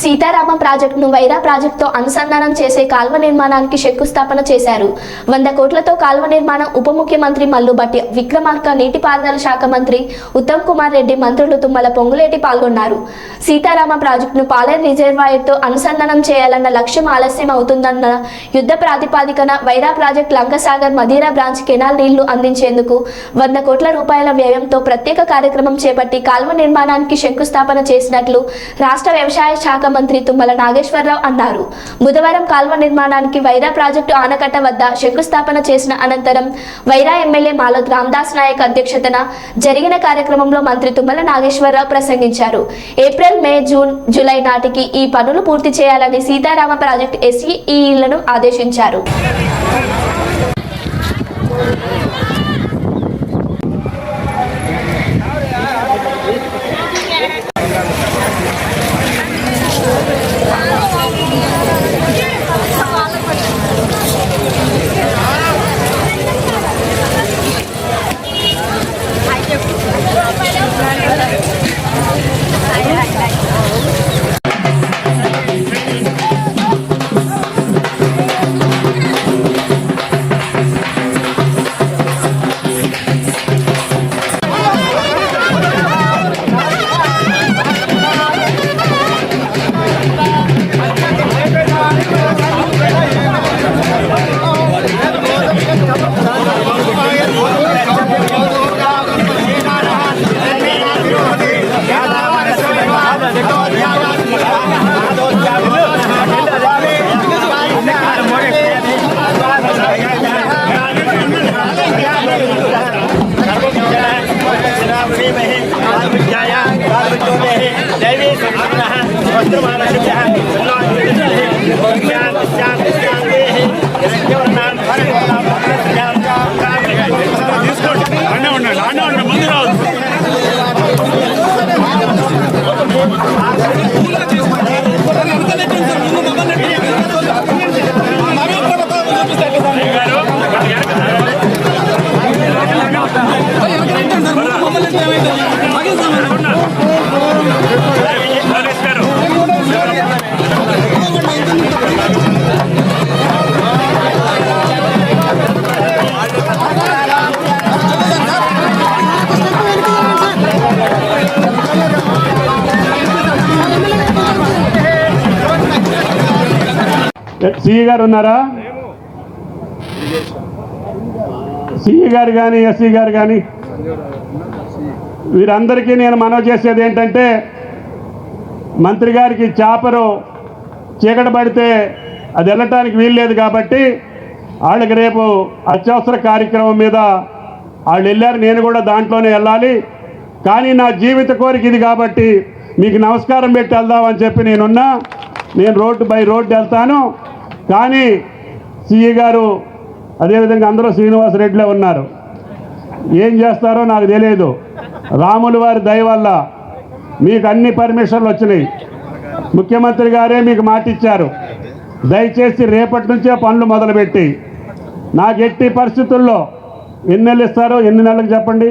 సీతారామ ప్రాజెక్టును వైరా ప్రాజెక్టుతో అనుసంధానం చేసే కాల్వ నిర్మాణానికి శంకుస్థాపన చేశారు. వంద కోట్లతో కాల్వ నిర్మాణం ఉప ముఖ్యమంత్రి మల్లుబట్టి విక్రమార్క నీటిపారుదల శాఖ మంత్రి ఉత్తమ్ కుమార్ రెడ్డి మంత్రులు తుమ్మల పొంగులేటి పాల్గొన్నారు. సీతారామ ప్రాజెక్టును పాలేరు రిజర్వాయర్తో అనుసంధానం చేయాలన్న లక్ష్యం ఆలస్యం అవుతుందన్న యుద్ధ ప్రాతిపాదికన Wyra project Lankasagar Madhira branch canal నీళ్ళు అందించేందుకు వంద కోట్ల రూపాయల వ్యయంతో ప్రత్యేక కార్యక్రమం చేపట్టి కాల్వ నిర్మాణానికి శంకుస్థాపన చేసినట్లు రాష్ట్ర వ్యవసాయ శాఖ మంత్రి తుమ్మల నాగేశ్వరరావు అన్నారు. బుధవారం కాల్వ నిర్మాణానికి వైరా ప్రాజెక్టు ఆనకట్ట వద్ద శంకుస్థాపన చేసిన అనంతరం వైరా ఎమ్మెల్యే మాలక్ రామ్దాస్ నాయక్ అధ్యక్షతన జరిగిన కార్యక్రమంలో మంత్రి తుమ్మల నాగేశ్వరరావు ప్రసంగించారు. ఏప్రిల్ మే జూన్ జూలై నాటికి ఈ పనులు పూర్తి చేయాలని సీతారామ ప్రాజెక్టు ఎస్ఈఈలను ఆదేశించారు. సిఈ గారు ఉన్నారా? సిఈ గారు కానీ ఎస్సీ గారు కానీ వీరందరికీ నేను మనవి చేసేది ఏంటంటే మంత్రి గారికి చేపరు చీకట పడితే అది వెళ్ళటానికి వీల్లేదు కాబట్టి వాళ్ళకి రేపు అత్యవసర కార్యక్రమం మీద వాళ్ళు వెళ్ళారు. నేను కూడా దాంట్లోనే వెళ్ళాలి. కానీ నా జీవిత కోరిక ఇది కాబట్టి మీకు నమస్కారం పెట్టి వెళ్దామని చెప్పి నేనున్నా. నేను రోడ్డు బై రోడ్డు వెళ్తాను. కానీ సిఈ గారు అదేవిధంగా అందరూ శ్రీనివాసరెడ్డిలో ఉన్నారు. ఏం చేస్తారో నాకు తెలియదు రాములు వారి దయ వల్ల మీకు అన్ని పర్మిషన్లు వచ్చినాయి. ముఖ్యమంత్రి గారే మీకు మాటిచ్చారు. దయచేసి రేపటి నుంచే పనులు మొదలుపెట్టి. నాకు ఎట్టి పరిస్థితుల్లో ఎన్ని నెలలు ఇస్తారో ఎన్ని నెలలకు చెప్పండి?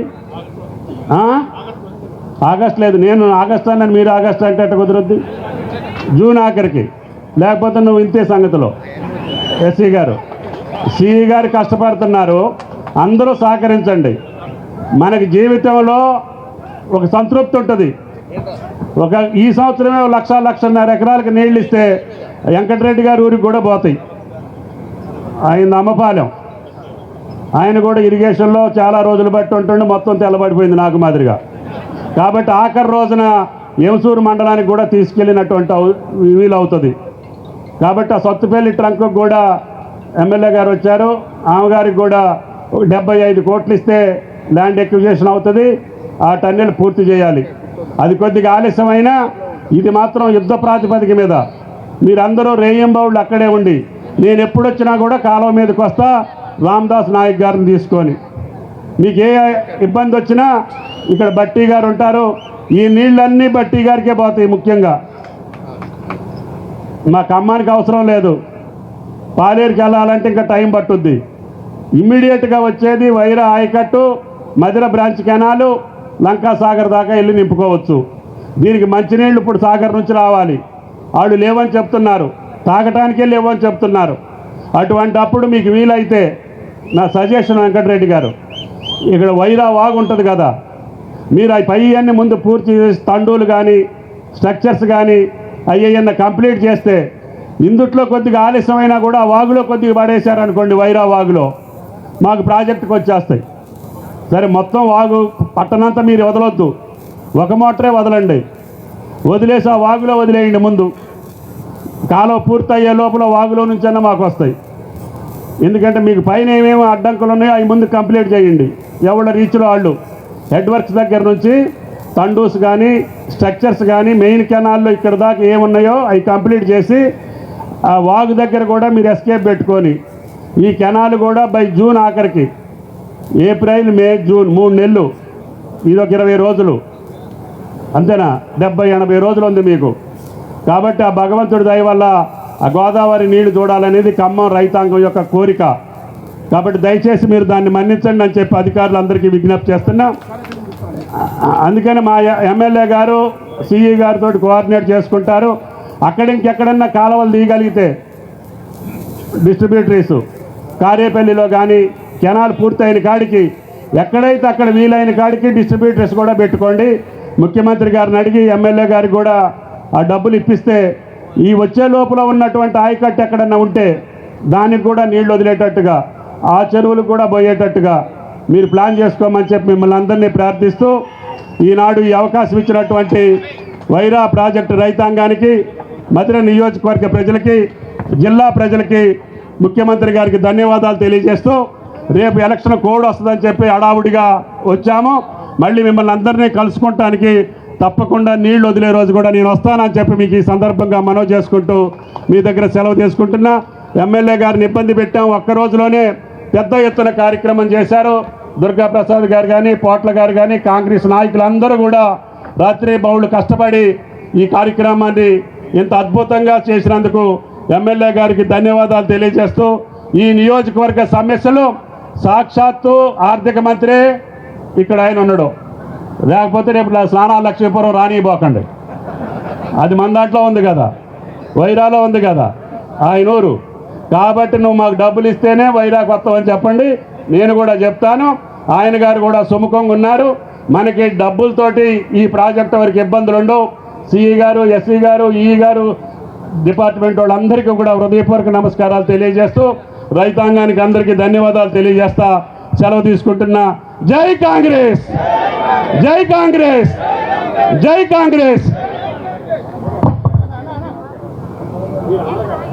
ఆగస్ట్ లేదు. నేను ఆగస్ట్ అన్నాను మీరు ఆగస్ట్ అంటే కుదరద్దు? జూన్ ఆఖరికి. లేకపోతే నువ్వు ఇంతే సంగతిలో. ఎస్సీ గారు. సిఈ గారు కష్టపడుతున్నారు. అందరూ సహకరించండి. మనకి జీవితంలో ఒక సంతృప్తి ఉంటుంది. ఒక ఈ సంవత్సరమే లక్ష లక్షన్నర ఎకరాలకు నీళ్ళు ఇస్తే వెంకటరెడ్డి గారి ఊరికి కూడా పోతాయి. ఆయన అమ్మపాలెం ఆయన కూడా ఇరిగేషన్లో చాలా రోజులు బట్టి ఉంటుండే మొత్తం తెల్లబడిపోయింది నాకు మాదిరిగా. కాబట్టి ఆఖరి రోజున ఎంసూరు మండలానికి కూడా తీసుకెళ్ళినటువంటి అవు- వీలవుతుంది. కాబట్టి ఆ సత్తుపల్లి ట్రంక్ కూడా ఎమ్మెల్యే గారు వచ్చారు. ఆమె గారికి కూడా ఒక డెబ్బై ఐదు కోట్లు ఇస్తే ల్యాండ్ ఎక్విజేషన్ అవుతుంది. ఆ టన్నెల్ పూర్తి చేయాలి. అది కొద్దిగా ఆలస్యమైనా ఇది మాత్రం యుద్ధ ప్రాతిపదిక మీద. మీరందరూ రేయంబౌళ్ళు అక్కడే ఉండి నేను ఎప్పుడు వచ్చినా కూడా కాలువ మీదకి వస్తా రామ్దాస్ నాయక్ గారిని తీసుకొని. మీకు ఏ ఇబ్బంది వచ్చినా ఇక్కడ బట్టి గారు ఉంటారు. ఈ నీళ్ళన్నీ బట్టి గారికే పోతాయి ముఖ్యంగా. మా ఖమ్మానికి అవసరం లేదు. పాలేరుకి వెళ్ళాలంటే ఇంకా టైం పట్టుద్ది. ఇమ్మీడియట్గా వచ్చేది వైరా ఆయకట్టు మధిర బ్రాంచ్ కెనాలు లంకా సాగర్ దాకా వెళ్ళి నింపుకోవచ్చు. దీనికి మంచినీళ్ళు ఇప్పుడు సాగర్ నుంచి రావాలి. వాళ్ళు లేవని చెప్తున్నారు. తాగటానికే లేవని చెప్తున్నారు. అటువంటి అప్పుడు మీకు వీలైతే నా సజెషన్ వెంకటరెడ్డి గారు. ఇక్కడ వైరా వాగు ఉంటుంది కదా. మీరు ఆ పై అన్ని ముందు పూర్తి చేసి తండూలు కానీ స్ట్రక్చర్స్ కానీ అయ్యన్న కంప్లీట్ చేస్తే ఇందుట్లో కొద్దిగా ఆలస్యమైనా కూడా వాగులో కొద్దిగా పడేశారనుకోండి వైరా వాగులో. మాకు ప్రాజెక్టుకు వచ్చేస్తాయి. సరే మొత్తం వాగు పట్టణంతా మీరు వదలొద్దు. ఒక మోటరే వదలండి. వదిలేసి ఆ వాగులో వదిలేయండి ముందు. కాలువ పూర్తయ్యే లోపల వాగులో నుంచైనా మాకు వస్తాయి. ఎందుకంటే మీకు పైన ఏమేమి అడ్డంకులు ఉన్నాయో అవి ముందు కంప్లీట్ చేయండి. ఎవరి రీచ్లో వాళ్ళు. హెడ్ వర్క్స్ దగ్గర నుంచి తండూస్ కానీ స్ట్రక్చర్స్ కానీ మెయిన్ కెనాల్లో ఇక్కడ దాకా ఏమున్నాయో అవి కంప్లీట్ చేసి ఆ వాగు దగ్గర కూడా మీరు ఎస్కేప్ పెట్టుకొని ఈ కెనాల్ కూడా బై జూన్ ఆఖరికి ఏప్రిల్ మే జూన్ మూడు నెలలు ఇది ఒక ఇరవై రోజులు అంతేనా? డెబ్బై ఎనభై రోజులు ఉంది మీకు. కాబట్టి ఆ భగవంతుడి దయ వల్ల ఆ గోదావరి నీళ్ళు చూడాలనేది ఖమ్మం రైతాంగం యొక్క కోరిక. కాబట్టి దయచేసి మీరు దాన్ని మన్నించండి అని చెప్పి అధికారులందరికీ విజ్ఞప్తి చేస్తున్నా. అందుకని మా ఎమ్మెల్యే గారు సిఈ గారితో కోఆర్డినేట్ చేసుకుంటారు. అక్కడ ఇంకెక్కడన్నా కాలువలు తీయగలిగితే డిస్ట్రిబ్యూటరీస్ కారేపల్లిలో కానీ కెనాల్ పూర్తయిన కాడికి ఎక్కడైతే అక్కడ వీలైన కాడికి డిస్ట్రిబ్యూటర్స్ కూడా పెట్టుకోండి. ముఖ్యమంత్రి గారిని అడిగి ఎమ్మెల్యే గారికి కూడా ఆ డబ్బులు ఇప్పిస్తే ఈ వచ్చే లోపల ఉన్నటువంటి ఆయకట్టు ఎక్కడన్నా ఉంటే దానికి కూడా నీళ్ళు వదిలేటట్టుగా ఆ చెరువులు కూడా పోయేటట్టుగా మీరు ప్లాన్ చేసుకోమని చెప్పి మిమ్మల్ని అందరినీ ప్రార్థిస్తూ ఈనాడు ఈ అవకాశం ఇచ్చినటువంటి వైరా ప్రాజెక్టు రైతాంగానికి మధుర నియోజకవర్గ ప్రజలకి జిల్లా ప్రజలకి ముఖ్యమంత్రి గారికి ధన్యవాదాలు తెలియజేస్తూ రేపు ఎలక్షన్ కోడ్ వస్తుందని చెప్పి హడావుడిగా వచ్చాము. మళ్ళీ మిమ్మల్ని అందరినీ కలుసుకుంటానికి తప్పకుండా నీళ్ళు వదిలే రోజు కూడా నేను వస్తానని చెప్పి మీకు ఈ సందర్భంగా మనవి చేసుకుంటూ మీ దగ్గర సెలవు తీసుకుంటున్నా. ఎమ్మెల్యే గారిని ఇబ్బంది పెట్టాం. ఒక్క రోజులోనే పెద్ద ఎత్తున కార్యక్రమం చేశారు. దుర్గాప్రసాద్ గారు కానీ పోట్ల గారు కానీ కాంగ్రెస్ నాయకులందరూ కూడా రాత్రి బౌళ్ళు కష్టపడి ఈ కార్యక్రమాన్ని ఇంత అద్భుతంగా చేసినందుకు ఎమ్మెల్యే గారికి ధన్యవాదాలు తెలియజేస్తూ ఈ నియోజకవర్గ సమస్యలు సాక్షాత్తు ఆర్థిక మంత్రి ఇక్కడ ఆయన ఉన్నాడు. లేకపోతే రేపు స్నానాల లక్ష్మీపురం రానిపోకండి అది మన దాంట్లో ఉంది కదా. వైరాలో ఉంది కదా. ఆయన ఊరు. కాబట్టి నువ్వు మాకు డబ్బులు ఇస్తేనే వైరాకు వస్తావని చెప్పండి. నేను కూడా చెప్తాను. ఆయన గారు కూడా సుముఖంగా ఉన్నారు. మనకి డబ్బులతోటి ఈ ప్రాజెక్ట్ వరకు ఇబ్బందులు ఉండవు. సిఈ గారు ఎస్సీ గారు ఈ గారు డిపార్ట్మెంట్ వాళ్ళందరికీ కూడా హృదయపూర్వక నమస్కారాలు తెలియజేస్తూ రైతాంగానికి అందరికీ ధన్యవాదాలు తెలియజేస్తా సెలవు తీసుకుంటున్నా. జై కాంగ్రెస్! జై కాంగ్రెస్! జై కాంగ్రెస్!